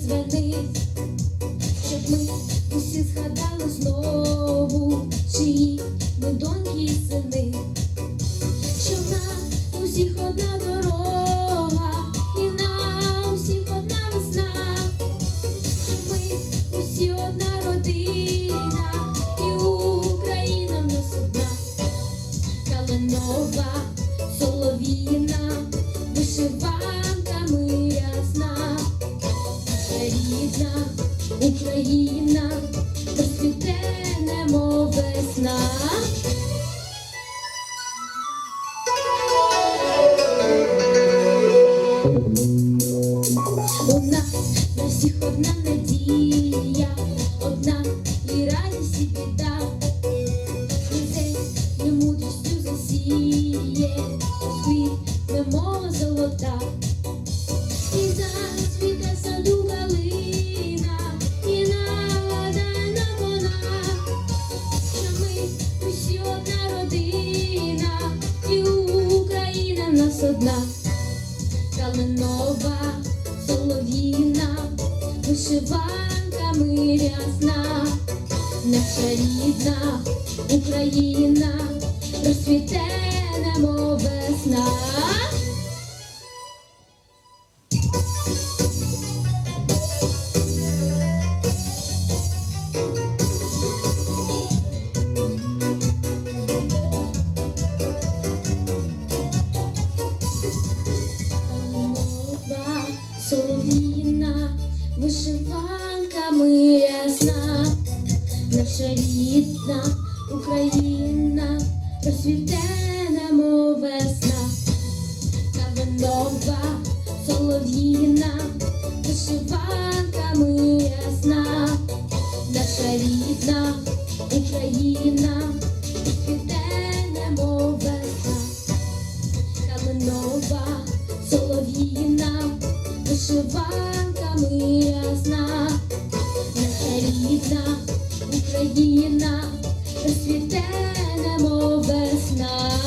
дзвенить, щоб ми усі згадали знову, чиї ми доньки і сини, що в усіх одна дорога, і на усіх одна весна, що ми усі одна родина, і Україна в нас одна. Калинова, солов'їна, вишиванками Україна, розквіте немов весна. У нас на всіх одна надія, одна. Калинова, солов'їна, вишиванками рясна, наша рідна Україна, розцвіте немов весна. Солов'їна, вишиванками ясна, наша рідна Україна, розцвіте немов весна, Кавенова, солов'їна, вишиванками ясна, наша рідна Україна, солов'їна, вишиванка мирясна, наша рідна Україна, розцвіте, немов весна.